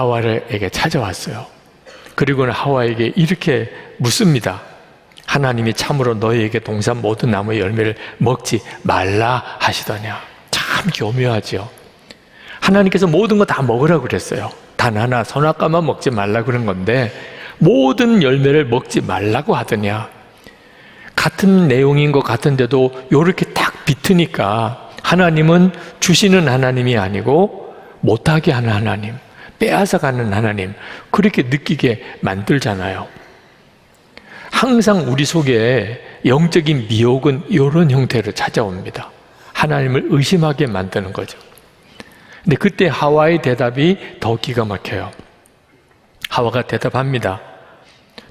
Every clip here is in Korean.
하와에게 찾아왔어요. 그리고는 하와에게 이렇게 묻습니다. 하나님이 참으로 너희에게 동산 모든 나무의 열매를 먹지 말라 하시더냐. 참 교묘하죠. 하나님께서 모든 거 다 먹으라고 그랬어요. 단 하나 선악과만 먹지 말라 그런 건데 모든 열매를 먹지 말라고 하더냐. 같은 내용인 것 같은데도 이렇게 딱 비트니까 하나님은 주시는 하나님이 아니고 못하게 하는 하나님, 빼앗아가는 하나님, 그렇게 느끼게 만들잖아요. 항상 우리 속에 영적인 미혹은 이런 형태로 찾아옵니다. 하나님을 의심하게 만드는 거죠. 근데 그때 하와의 대답이 더 기가 막혀요. 하와가 대답합니다.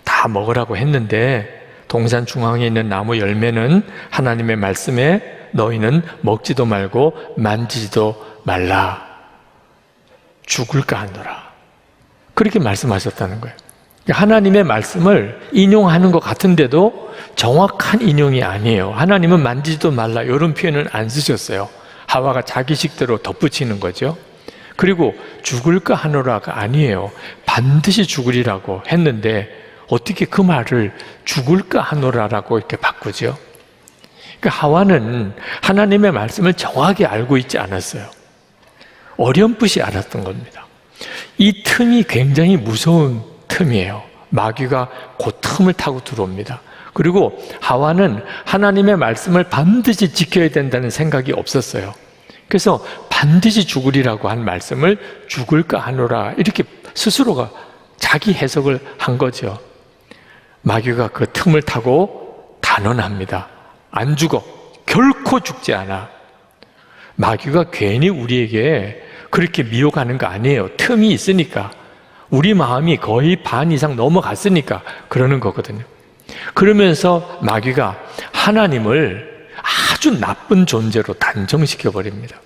다 먹으라고 했는데 동산 중앙에 있는 나무 열매는 하나님의 말씀에 너희는 먹지도 말고 만지지도 말라. 죽을까 하노라. 그렇게 말씀하셨다는 거예요. 하나님의 말씀을 인용하는 것 같은데도 정확한 인용이 아니에요. 하나님은 만지지도 말라 이런 표현을 안 쓰셨어요. 하와가 자기 식대로 덧붙이는 거죠. 그리고 죽을까 하노라가 아니에요. 반드시 죽으리라고 했는데 어떻게 그 말을 죽을까 하노라라고 이렇게 바꾸죠? 그러니까 하와는 하나님의 말씀을 정확히 알고 있지 않았어요. 어렴풋이 알았던 겁니다. 이 틈이 굉장히 무서운 틈이에요. 마귀가 그 틈을 타고 들어옵니다. 그리고 하와는 하나님의 말씀을 반드시 지켜야 된다는 생각이 없었어요. 그래서 반드시 죽으리라고 한 말씀을 죽을까 하노라 이렇게 스스로가 자기 해석을 한 거죠. 마귀가 그 틈을 타고 단언합니다. 안 죽어. 결코 죽지 않아. 마귀가 괜히 우리에게 그렇게 미혹하는 거 아니에요. 틈이 있으니까. 우리 마음이 거의 반 이상 넘어갔으니까 그러는 거거든요. 그러면서 마귀가 하나님을 아주 나쁜 존재로 단정시켜 버립니다.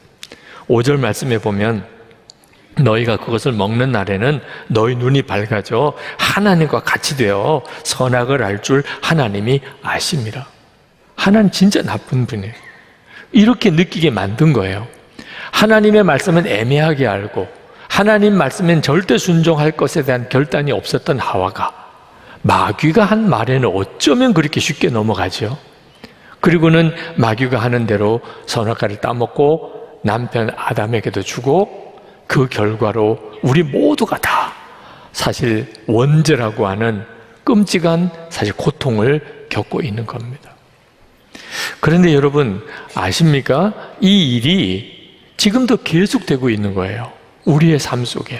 5절 말씀에 보면 너희가 그것을 먹는 날에는 너희 눈이 밝아져 하나님과 같이 되어 선악을 알 줄 하나님이 아십니다. 하나님 진짜 나쁜 분이에요. 이렇게 느끼게 만든 거예요. 하나님의 말씀은 애매하게 알고 하나님 말씀엔 절대 순종할 것에 대한 결단이 없었던 하와가 마귀가 한 말에는 어쩌면 그렇게 쉽게 넘어가죠. 그리고는 마귀가 하는 대로 선악과를 따먹고 남편 아담에게도 주고 그 결과로 우리 모두가 다 사실 원죄라고 하는 끔찍한 사실 고통을 겪고 있는 겁니다. 그런데 여러분 아십니까? 이 일이 지금도 계속되고 있는 거예요. 우리의 삶 속에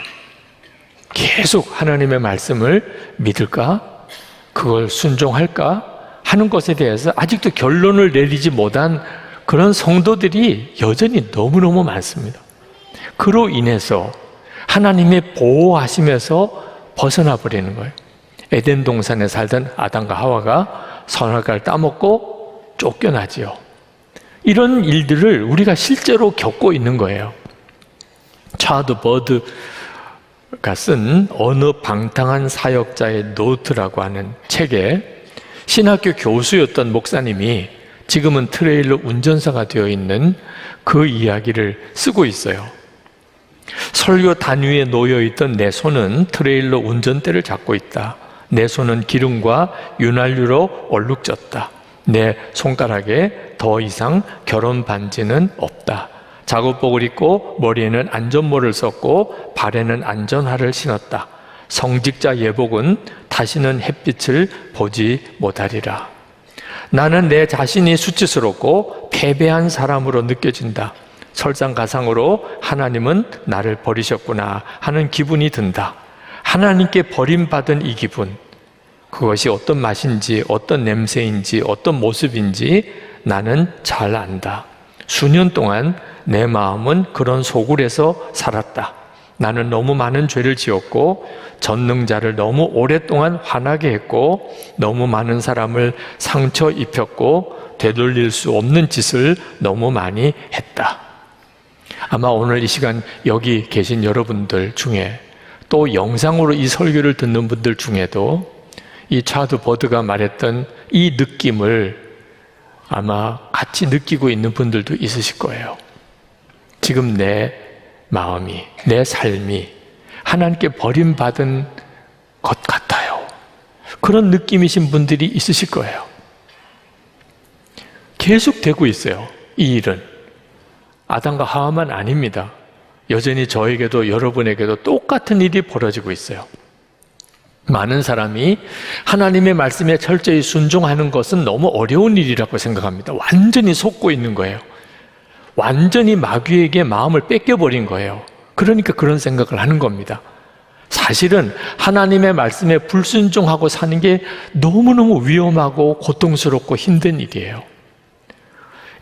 계속 하나님의 말씀을 믿을까? 그걸 순종할까? 하는 것에 대해서 아직도 결론을 내리지 못한 그런 성도들이 여전히 너무너무 많습니다. 그로 인해서 하나님의 보호하심에서 벗어나 버리는 거예요. 에덴 동산에 살던 아담과 하와가 선악과를 따먹고 쫓겨나지요. 이런 일들을 우리가 실제로 겪고 있는 거예요. 차드 버드가 쓴 어느 방탕한 사역자의 노트라고 하는 책에 신학교 교수였던 목사님이 지금은 트레일러 운전사가 되어 있는 그 이야기를 쓰고 있어요. 설교 단위에 놓여 있던 내 손은 트레일러 운전대를 잡고 있다. 내 손은 기름과 윤활유로 얼룩졌다. 내 손가락에 더 이상 결혼 반지는 없다. 작업복을 입고 머리에는 안전모를 썼고 발에는 안전화를 신었다. 성직자 예복은 다시는 햇빛을 보지 못하리라. 나는 내 자신이 수치스럽고 패배한 사람으로 느껴진다. 설상가상으로 하나님은 나를 버리셨구나 하는 기분이 든다. 하나님께 버림받은 이 기분, 그것이 어떤 맛인지, 어떤 냄새인지, 어떤 모습인지 나는 잘 안다. 수년 동안 내 마음은 그런 소굴에서 살았다. 나는 너무 많은 죄를 지었고 전능자를 너무 오랫동안 화나게 했고 너무 많은 사람을 상처 입혔고 되돌릴 수 없는 짓을 너무 많이 했다. 아마 오늘 이 시간 여기 계신 여러분들 중에 또 영상으로 이 설교를 듣는 분들 중에도 이 차드 버드가 말했던 이 느낌을 아마 같이 느끼고 있는 분들도 있으실 거예요. 지금 내 마음이, 내 삶이 하나님께 버림받은 것 같아요. 그런 느낌이신 분들이 있으실 거예요. 계속 되고 있어요. 이 일은. 아담과 하와만 아닙니다. 여전히 저에게도 여러분에게도 똑같은 일이 벌어지고 있어요. 많은 사람이 하나님의 말씀에 철저히 순종하는 것은 너무 어려운 일이라고 생각합니다. 완전히 속고 있는 거예요. 완전히 마귀에게 마음을 뺏겨버린 거예요. 그러니까 그런 생각을 하는 겁니다. 사실은 하나님의 말씀에 불순종하고 사는 게 너무너무 위험하고 고통스럽고 힘든 일이에요.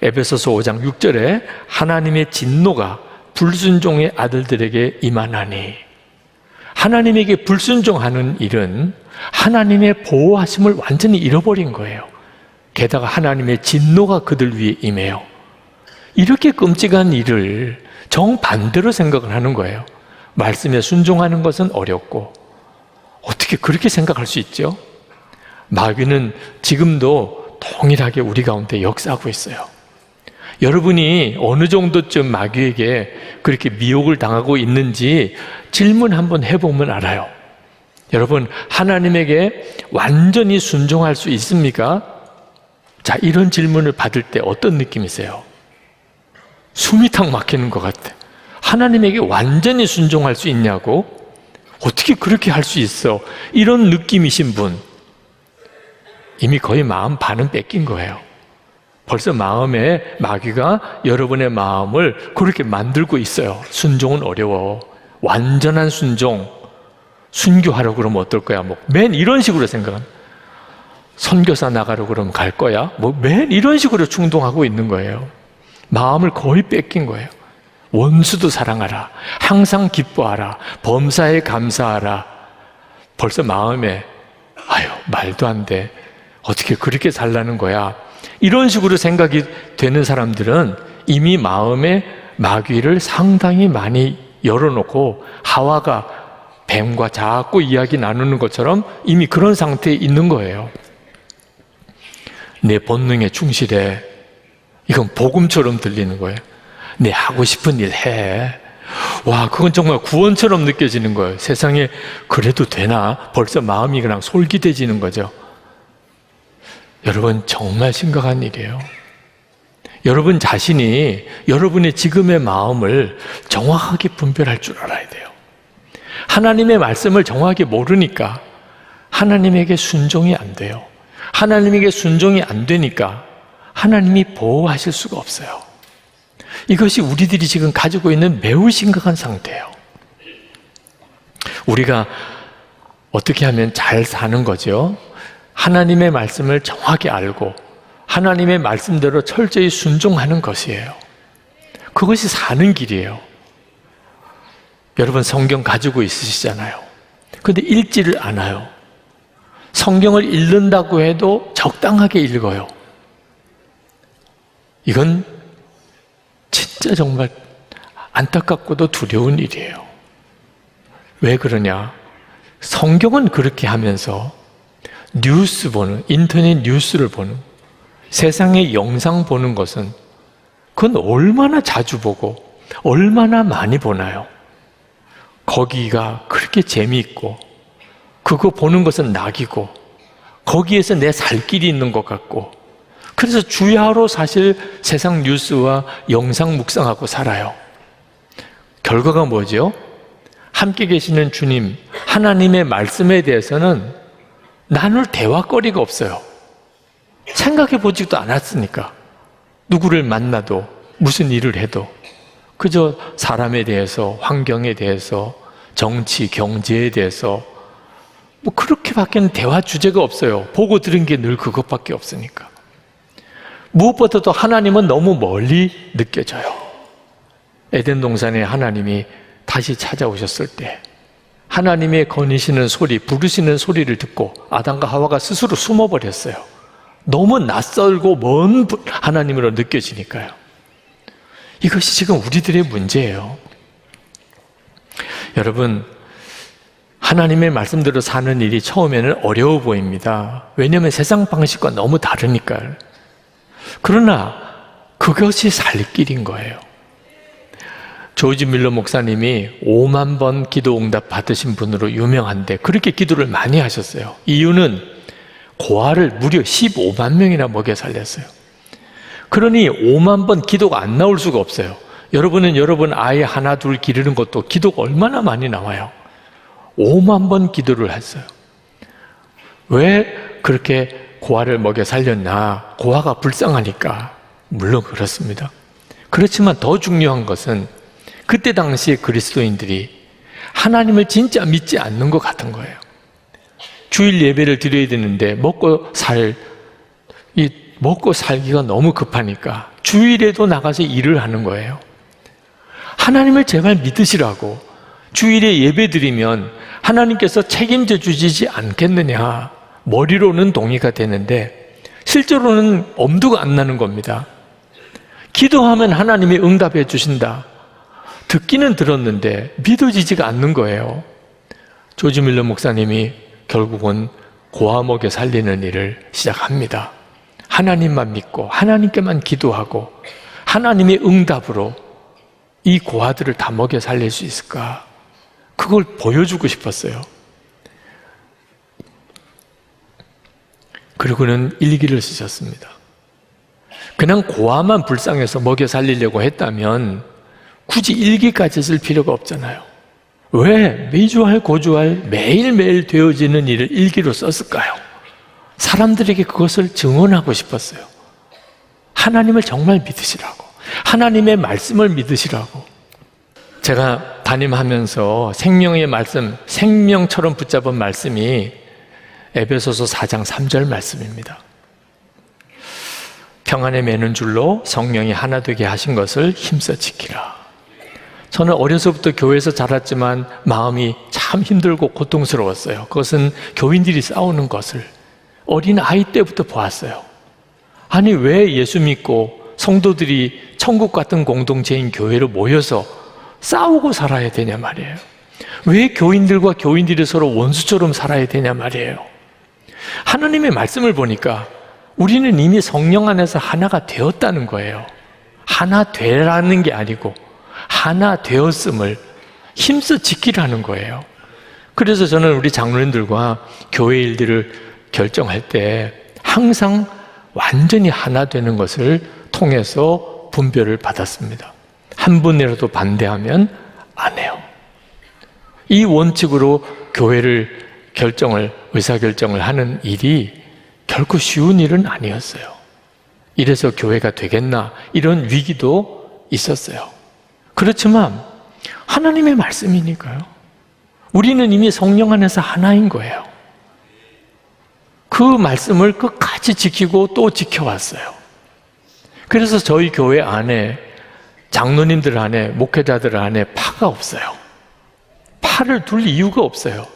에베소서 5장 6절에 하나님의 진노가 불순종의 아들들에게 임하나니 하나님에게 불순종하는 일은 하나님의 보호하심을 완전히 잃어버린 거예요. 게다가 하나님의 진노가 그들 위에 임해요. 이렇게 끔찍한 일을 정반대로 생각을 하는 거예요. 말씀에 순종하는 것은 어렵고 어떻게 그렇게 생각할 수 있죠? 마귀는 지금도 동일하게 우리 가운데 역사하고 있어요. 여러분이 어느 정도쯤 마귀에게 그렇게 미혹을 당하고 있는지 질문 한번 해보면 알아요. 여러분, 하나님에게 완전히 순종할 수 있습니까? 자, 이런 질문을 받을 때 어떤 느낌이세요? 숨이 탁 막히는 것 같아. 하나님에게 완전히 순종할 수 있냐고? 어떻게 그렇게 할 수 있어? 이런 느낌이신 분, 이미 거의 마음 반은 뺏긴 거예요. 벌써 마음에 마귀가 여러분의 마음을 그렇게 만들고 있어요. 순종은 어려워. 완전한 순종. 순교하려고 그러면 어떨 거야? 뭐, 맨 이런 식으로 생각은. 선교사 나가려고 그러면 갈 거야? 뭐, 맨 이런 식으로 충동하고 있는 거예요. 마음을 거의 뺏긴 거예요. 원수도 사랑하라. 항상 기뻐하라. 범사에 감사하라. 벌써 마음에, 아유, 말도 안 돼. 어떻게 그렇게 살라는 거야? 이런 식으로 생각이 되는 사람들은 이미 마음에 마귀를 상당히 많이 열어놓고 하와가 뱀과 자꾸 이야기 나누는 것처럼 이미 그런 상태에 있는 거예요. 내 본능에 충실해. 이건 복음처럼 들리는 거예요. 내 하고 싶은 일 해. 와, 그건 정말 구원처럼 느껴지는 거예요. 세상에 그래도 되나? 벌써 마음이 그냥 솔깃해지는 거죠. 여러분, 정말 심각한 일이에요. 여러분 자신이 여러분의 지금의 마음을 정확하게 분별할 줄 알아야 돼요. 하나님의 말씀을 정확하게 모르니까 하나님에게 순종이 안 돼요. 하나님에게 순종이 안 되니까 하나님이 보호하실 수가 없어요. 이것이 우리들이 지금 가지고 있는 매우 심각한 상태예요. 우리가 어떻게 하면 잘 사는 거죠? 하나님의 말씀을 정확히 알고 하나님의 말씀대로 철저히 순종하는 것이에요. 그것이 사는 길이에요. 여러분 성경 가지고 있으시잖아요. 근데 읽지를 않아요. 성경을 읽는다고 해도 적당하게 읽어요. 이건 진짜 정말 안타깝고도 두려운 일이에요. 왜 그러냐? 성경은 그렇게 하면서 뉴스 보는, 인터넷 뉴스를 보는, 세상의 영상 보는 것은 그건 얼마나 자주 보고 얼마나 많이 보나요? 거기가 그렇게 재미있고 그거 보는 것은 낙이고 거기에서 내 살 길이 있는 것 같고 그래서 주야로 사실 세상 뉴스와 영상 묵상하고 살아요. 결과가 뭐죠? 함께 계시는 주님, 하나님의 말씀에 대해서는 나눌 대화거리가 없어요. 생각해 보지도 않았으니까. 누구를 만나도, 무슨 일을 해도, 그저 사람에 대해서, 환경에 대해서, 정치, 경제에 대해서, 뭐 그렇게밖에 대화 주제가 없어요. 보고 들은 게 늘 그것밖에 없으니까. 무엇보다도 하나님은 너무 멀리 느껴져요. 에덴 동산에 하나님이 다시 찾아오셨을 때 하나님의 거니시는 소리, 부르시는 소리를 듣고 아담과 하와가 스스로 숨어버렸어요. 너무 낯설고 먼 하나님으로 느껴지니까요. 이것이 지금 우리들의 문제예요. 여러분, 하나님의 말씀대로 사는 일이 처음에는 어려워 보입니다. 왜냐하면 세상 방식과 너무 다르니까요. 그러나 그것이 살 길인 거예요. 조지 밀러 목사님이 5만 번 기도 응답 받으신 분으로 유명한데 그렇게 기도를 많이 하셨어요. 이유는 고아를 무려 15만 명이나 먹여 살렸어요. 그러니 5만 번 기도가 안 나올 수가 없어요. 여러분은 여러분 아이 하나 둘 기르는 것도 기도가 얼마나 많이 나와요. 5만 번 기도를 했어요. 왜 그렇게 고아를 먹여 살렸나? 고아가 불쌍하니까. 물론 그렇습니다. 그렇지만 더 중요한 것은 그때 당시에 그리스도인들이 하나님을 진짜 믿지 않는 것 같은 거예요. 주일 예배를 드려야 되는데 먹고 살, 이 먹고 살기가 너무 급하니까 주일에도 나가서 일을 하는 거예요. 하나님을 제발 믿으시라고 주일에 예배 드리면 하나님께서 책임져 주시지 않겠느냐. 머리로는 동의가 되는데 실제로는 엄두가 안 나는 겁니다. 기도하면 하나님이 응답해 주신다. 듣기는 들었는데 믿어지지가 않는 거예요. 조지 밀러 목사님이 결국은 고아 먹여 살리는 일을 시작합니다. 하나님만 믿고 하나님께만 기도하고 하나님의 응답으로 이 고아들을 다 먹여 살릴 수 있을까? 그걸 보여주고 싶었어요. 그리고는 일기를 쓰셨습니다. 그냥 고아만 불쌍해서 먹여 살리려고 했다면 굳이 일기까지 쓸 필요가 없잖아요. 왜 매주할 고주할 매일매일 되어지는 일을 일기로 썼을까요? 사람들에게 그것을 증언하고 싶었어요. 하나님을 정말 믿으시라고. 하나님의 말씀을 믿으시라고. 제가 담임하면서 생명의 말씀, 생명처럼 붙잡은 말씀이 에베소서 4장 3절 말씀입니다. 평안에 매는 줄로 성령이 하나 되게 하신 것을 힘써 지키라. 저는 어려서부터 교회에서 자랐지만 마음이 참 힘들고 고통스러웠어요. 그것은 교인들이 싸우는 것을 어린 아이 때부터 보았어요. 아니, 왜 예수 믿고 성도들이 천국 같은 공동체인 교회로 모여서 싸우고 살아야 되냐 말이에요. 왜 교인들과 교인들이 서로 원수처럼 살아야 되냐 말이에요. 하나님의 말씀을 보니까 우리는 이미 성령 안에서 하나가 되었다는 거예요. 하나 되라는 게 아니고 하나 되었음을 힘써 지키라는 거예요. 그래서 저는 우리 장로님들과 교회 일들을 결정할 때 항상 완전히 하나 되는 것을 통해서 분별을 받았습니다. 한 분이라도 반대하면 안 해요. 이 원칙으로 교회를 결정을, 의사결정을 하는 일이 결코 쉬운 일은 아니었어요. 이래서 교회가 되겠나, 이런 위기도 있었어요. 그렇지만, 하나님의 말씀이니까요. 우리는 이미 성령 안에서 하나인 거예요. 그 말씀을 끝까지 지키고 또 지켜왔어요. 그래서 저희 교회 안에, 장로님들 안에, 목회자들 안에 파가 없어요. 파를 둘 이유가 없어요.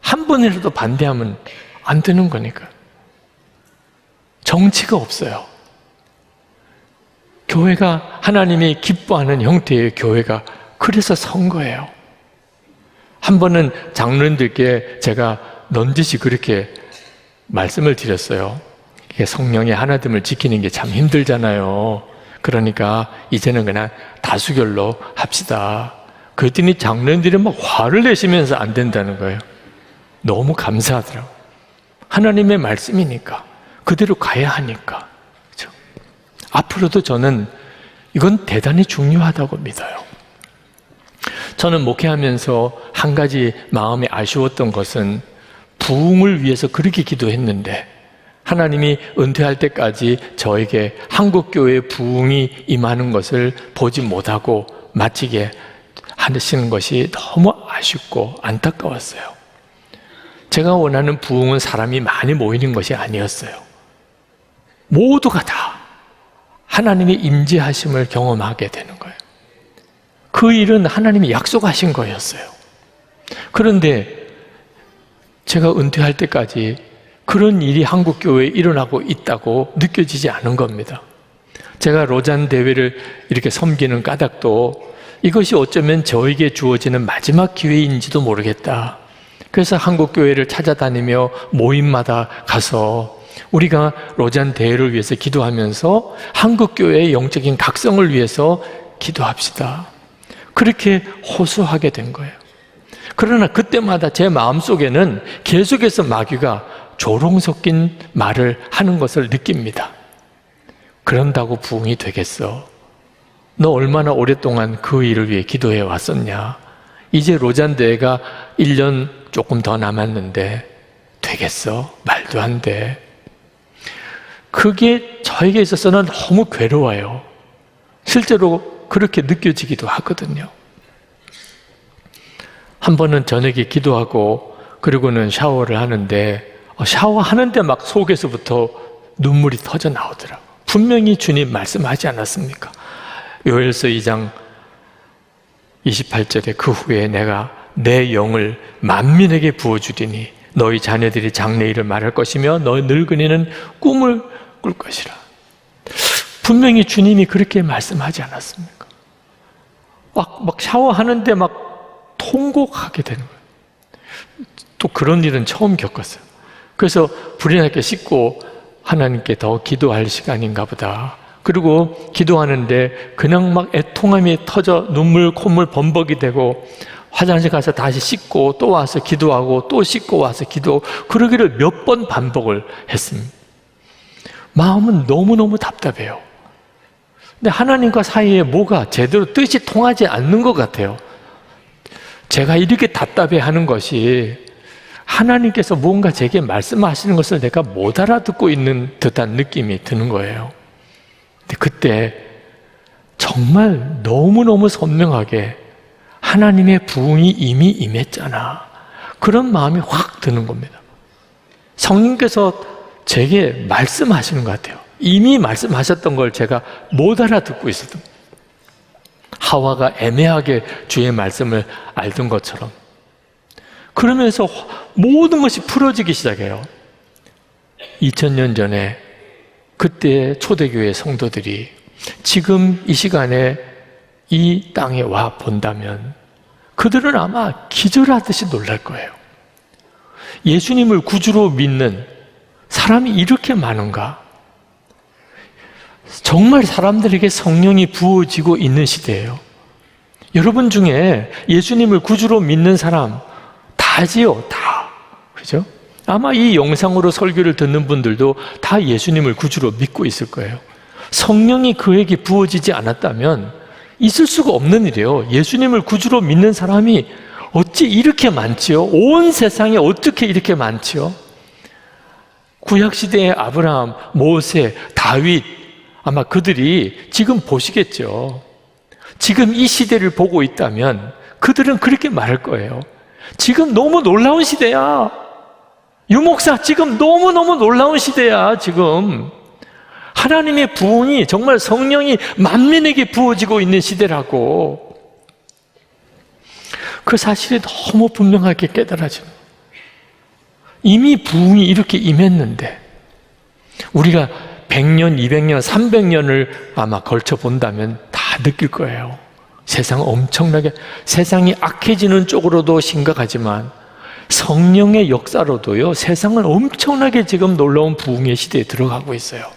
한 번이라도 반대하면 안 되는 거니까. 정치가 없어요. 교회가 하나님이 기뻐하는 형태의 교회가 그래서 선 거예요. 한 번은 장로님들께 제가 넌지시 그렇게 말씀을 드렸어요. 성령의 하나됨을 지키는 게 참 힘들잖아요. 그러니까 이제는 그냥 다수결로 합시다. 그랬더니 장로님들이 막 화를 내시면서 안 된다는 거예요. 너무 감사하더라고. 하나님의 말씀이니까. 그대로 가야 하니까. 앞으로도 저는 이건 대단히 중요하다고 믿어요. 저는 목회하면서 한 가지 마음이 아쉬웠던 것은 부흥을 위해서 그렇게 기도했는데 하나님이 은퇴할 때까지 저에게 한국교회 부흥이 임하는 것을 보지 못하고 마치게 하시는 것이 너무 아쉽고 안타까웠어요. 제가 원하는 부흥은 사람이 많이 모이는 것이 아니었어요. 모두가 다 하나님의 임재하심을 경험하게 되는 거예요. 그 일은 하나님이 약속하신 거였어요. 그런데 제가 은퇴할 때까지 그런 일이 한국 교회에 일어나고 있다고 느껴지지 않은 겁니다. 제가 로잔 대회를 이렇게 섬기는 까닭도 이것이 어쩌면 저에게 주어지는 마지막 기회인지도 모르겠다. 그래서 한국 교회를 찾아다니며 모임마다 가서 우리가 로잔 대회를 위해서 기도하면서 한국 교회의 영적인 각성을 위해서 기도합시다. 그렇게 호소하게 된 거예요. 그러나 그때마다 제 마음속에는 계속해서 마귀가 조롱 섞인 말을 하는 것을 느낍니다. 그런다고 부흥이 되겠어? 너 얼마나 오랫동안 그 일을 위해 기도해 왔었냐? 이제 로잔 대회가 1년 조금 더 남았는데 되겠어? 말도 안 돼. 그게 저에게 있어서는 너무 괴로워요. 실제로 그렇게 느껴지기도 하거든요. 한 번은 저녁에 기도하고 그리고는 샤워를 하는데 어, 샤워하는데 막 속에서부터 눈물이 터져 나오더라고. 분명히 주님 말씀하지 않았습니까? 요엘서 2장 28절에 그 후에 내가 내 영을 만민에게 부어주리니 너희 자녀들이 장래일을 말할 것이며 너희 늙은이는 꿈을 꿀 것이라. 분명히 주님이 그렇게 말씀하지 않았습니까? 막, 막 샤워하는데 막 통곡하게 되는 거예요. 또 그런 일은 처음 겪었어요. 그래서 불이 나게 씻고 하나님께 더 기도할 시간인가 보다. 그리고 기도하는데 그냥 막 애통함이 터져 눈물, 콧물 범벅이 되고 화장실 가서 다시 씻고 또 와서 기도하고 또 씻고 와서 기도 그러기를 몇 번 반복을 했습니다. 마음은 너무너무 답답해요. 근데 하나님과 사이에 뭐가 제대로 뜻이 통하지 않는 것 같아요. 제가 이렇게 답답해 하는 것이 하나님께서 뭔가 제게 말씀하시는 것을 내가 못 알아듣고 있는 듯한 느낌이 드는 거예요. 근데 그때 정말 너무너무 선명하게 하나님의 부흥이 이미 임했잖아. 그런 마음이 확 드는 겁니다. 성령께서 제게 말씀하시는 것 같아요. 이미 말씀하셨던 걸 제가 못 알아듣고 있었던 하와가 애매하게 주의 말씀을 알던 것처럼 그러면서 모든 것이 풀어지기 시작해요. 2000년 전에 그때 초대교회 성도들이 지금 이 시간에 이 땅에 와 본다면 그들은 아마 기절하듯이 놀랄 거예요. 예수님을 구주로 믿는 사람이 이렇게 많은가? 정말 사람들에게 성령이 부어지고 있는 시대예요. 여러분 중에 예수님을 구주로 믿는 사람 다지요, 다. 그죠? 아마 이 영상으로 설교를 듣는 분들도 다 예수님을 구주로 믿고 있을 거예요. 성령이 그에게 부어지지 않았다면 있을 수가 없는 일이에요. 예수님을 구주로 믿는 사람이 어찌 이렇게 많지요? 온 세상에 어떻게 이렇게 많지요? 구약시대의 아브라함, 모세, 다윗, 아마 그들이 지금 보시겠죠. 지금 이 시대를 보고 있다면 그들은 그렇게 말할 거예요. 지금 너무 놀라운 시대야. 유목사, 지금 너무너무 놀라운 시대야, 지금. 하나님의 부흥이 정말 성령이 만민에게 부어지고 있는 시대라고. 그 사실이 너무 분명하게 깨달아지는 이미 부흥이 이렇게 임했는데, 우리가 100년, 200년, 300년을 아마 걸쳐 본다면 다 느낄 거예요. 세상 엄청나게, 세상이 악해지는 쪽으로도 심각하지만 성령의 역사로도요, 세상은 엄청나게 지금 놀라운 부흥의 시대에 들어가고 있어요.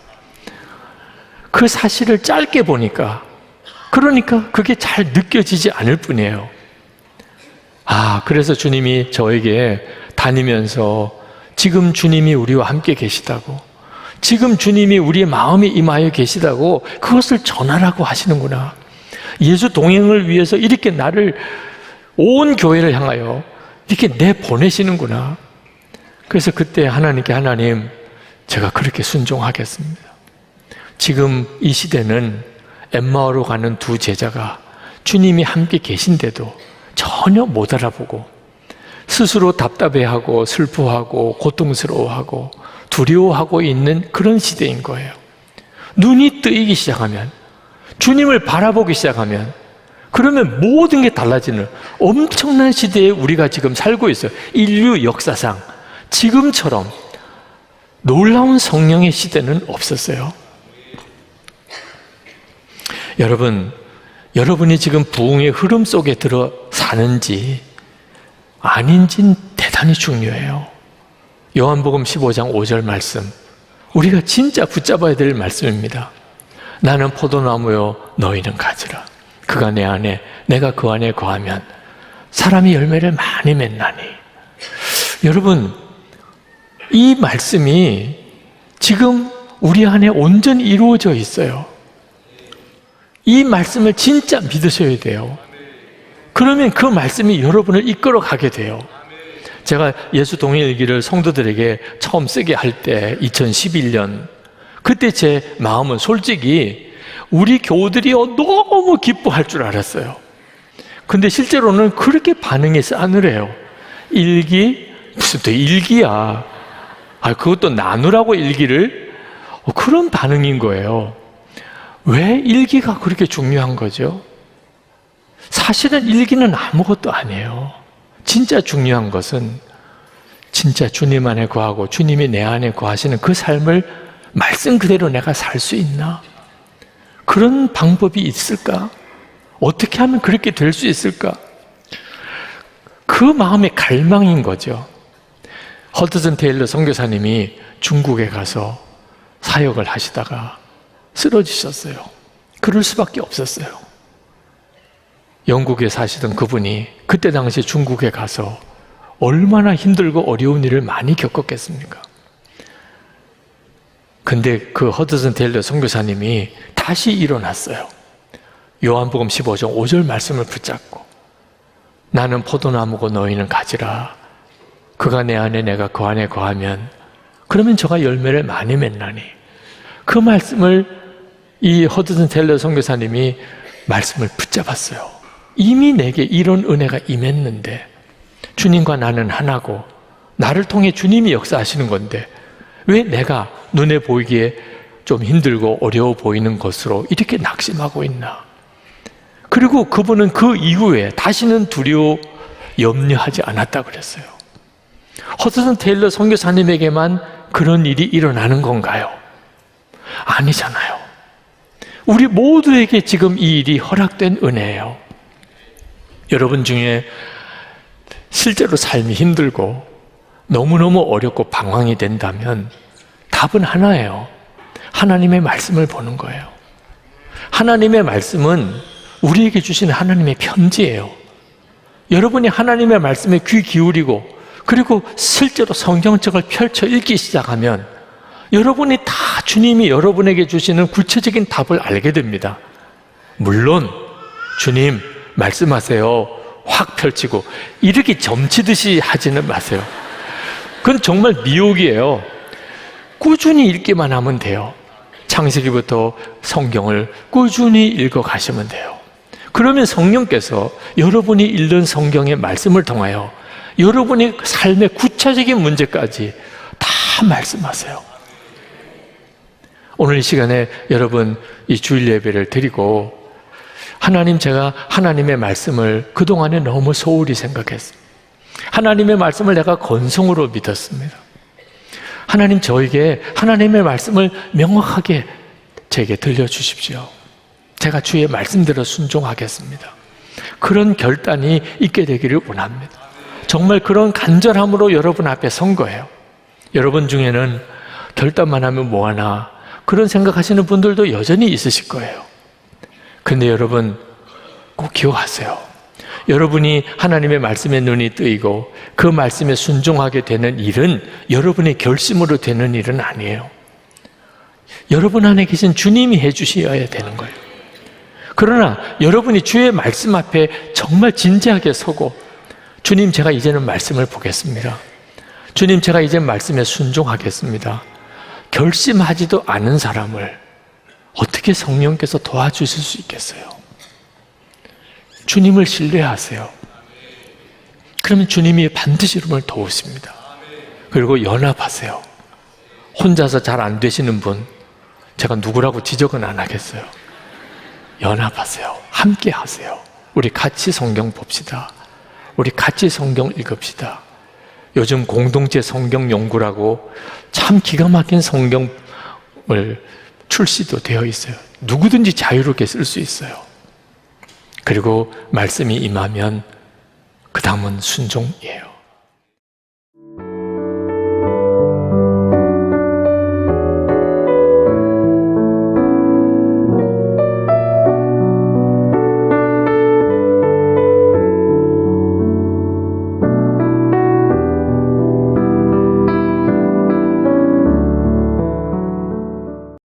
그 사실을 짧게 보니까, 그러니까 그게 잘 느껴지지 않을 뿐이에요. 아, 그래서 주님이 저에게 다니면서 지금 주님이 우리와 함께 계시다고, 지금 주님이 우리의 마음에 임하여 계시다고 그것을 전하라고 하시는구나. 예수 동행을 위해서 이렇게 나를 온 교회를 향하여 이렇게 내 보내시는구나. 그래서 그때 하나님께 하나님, 제가 그렇게 순종하겠습니다. 지금 이 시대는 엠마오로 가는 두 제자가 주님이 함께 계신데도 전혀 못 알아보고 스스로 답답해하고 슬퍼하고 고통스러워하고 두려워하고 있는 그런 시대인 거예요. 눈이 뜨이기 시작하면 주님을 바라보기 시작하면 그러면 모든 게 달라지는 엄청난 시대에 우리가 지금 살고 있어요. 인류 역사상 지금처럼 놀라운 성령의 시대는 없었어요. 여러분, 여러분이 지금 부흥의 흐름 속에 들어 사는지 아닌진 대단히 중요해요. 요한복음 15장 5절 말씀. 우리가 진짜 붙잡아야 될 말씀입니다. 나는 포도나무요, 너희는 가지라. 그가 내 안에 내가 그 안에 거하면 사람이 열매를 많이 맺나니 여러분 이 말씀이 지금 우리 안에 온전히 이루어져 있어요. 이 말씀을 진짜 믿으셔야 돼요. 그러면 그 말씀이 여러분을 이끌어 가게 돼요. 제가 예수 동일기를 성도들에게 처음 쓰게 할 때 2011년 그때 제 마음은 솔직히 우리 교우들이 너무 기뻐할 줄 알았어요. 근데 실제로는 그렇게 반응이 싸늘해요. 일기 무슨 또 일기야. 아 그것도 나누라고 일기를 어, 그런 반응인 거예요. 왜 일기가 그렇게 중요한 거죠? 사실은 일기는 아무것도 아니에요. 진짜 중요한 것은 진짜 주님 안에 거하고 주님이 내 안에 거하시는 그 삶을 말씀 그대로 내가 살 수 있나? 그런 방법이 있을까? 어떻게 하면 그렇게 될 수 있을까? 그 마음의 갈망인 거죠. 허드슨 테일러 선교사님이 중국에 가서 사역을 하시다가 쓰러지셨어요. 그럴 수밖에 없었어요. 영국에 사시던 그분이 그때 당시 중국에 가서 얼마나 힘들고 어려운 일을 많이 겪었겠습니까? 근데 그 허드슨 테일러 선교사님이 다시 일어났어요. 요한복음 15장 5절 말씀을 붙잡고 나는 포도나무고 너희는 가지라. 그가 내 안에 내가 그 안에 거하면 그러면 저가 열매를 많이 맺나니 그 말씀을 이 허드슨 텔러 선교사님이 말씀을 붙잡았어요. 이미 내게 이런 은혜가 임했는데 주님과 나는 하나고 나를 통해 주님이 역사하시는 건데 왜 내가 눈에 보이기에 좀 힘들고 어려워 보이는 것으로 이렇게 낙심하고 있나? 그리고 그분은 그 이후에 다시는 두려워 염려하지 않았다 그랬어요. 허드슨 테일러 선교사님에게만 그런 일이 일어나는 건가요? 아니잖아요. 우리 모두에게 지금 이 일이 허락된 은혜예요. 여러분 중에 실제로 삶이 힘들고 너무너무 어렵고 방황이 된다면 답은 하나예요. 하나님의 말씀을 보는 거예요. 하나님의 말씀은 우리에게 주신 하나님의 편지예요. 여러분이 하나님의 말씀에 귀 기울이고 그리고 실제로 성경책을 펼쳐 읽기 시작하면 여러분이 다 주님이 여러분에게 주시는 구체적인 답을 알게 됩니다. 물론 주님 말씀하세요. 확 펼치고 이렇게 점치듯이 하지는 마세요. 그건 정말 미혹이에요. 꾸준히 읽기만 하면 돼요. 창세기부터 성경을 꾸준히 읽어 가시면 돼요. 그러면 성령께서 여러분이 읽는 성경의 말씀을 통하여 여러분의 삶의 구체적인 문제까지 다 말씀하세요. 오늘 이 시간에 여러분 이 주일 예배를 드리고 하나님 제가 하나님의 말씀을 그동안에 너무 소홀히 생각했습니다. 하나님의 말씀을 내가 건성으로 믿었습니다. 하나님 저에게 하나님의 말씀을 명확하게 제게 들려주십시오. 제가 주의 말씀대로 순종하겠습니다. 그런 결단이 있게 되기를 원합니다. 정말 그런 간절함으로 여러분 앞에 선 거예요. 여러분 중에는 결단만 하면 뭐하나 그런 생각하시는 분들도 여전히 있으실 거예요. 근데 여러분 꼭 기억하세요. 여러분이 하나님의 말씀에 눈이 뜨이고 그 말씀에 순종하게 되는 일은 여러분의 결심으로 되는 일은 아니에요. 여러분 안에 계신 주님이 해주셔야 되는 거예요. 그러나 여러분이 주의 말씀 앞에 정말 진지하게 서고 주님 제가 이제는 말씀을 보겠습니다. 주님 제가 이제 말씀에 순종하겠습니다. 결심하지도 않은 사람을 어떻게 성령께서 도와주실 수 있겠어요? 주님을 신뢰하세요. 그러면 주님이 반드시 여러분을 도우십니다. 그리고 연합하세요. 혼자서 잘 안 되시는 분, 제가 누구라고 지적은 안 하겠어요. 연합하세요. 함께 하세요. 우리 같이 성경 봅시다. 우리 같이 성경 읽읍시다. 요즘 공동체 성경 연구라고 참 기가 막힌 성경을 출시도 되어 있어요. 누구든지 자유롭게 쓸 수 있어요. 그리고 말씀이 임하면 그 다음은 순종이에요.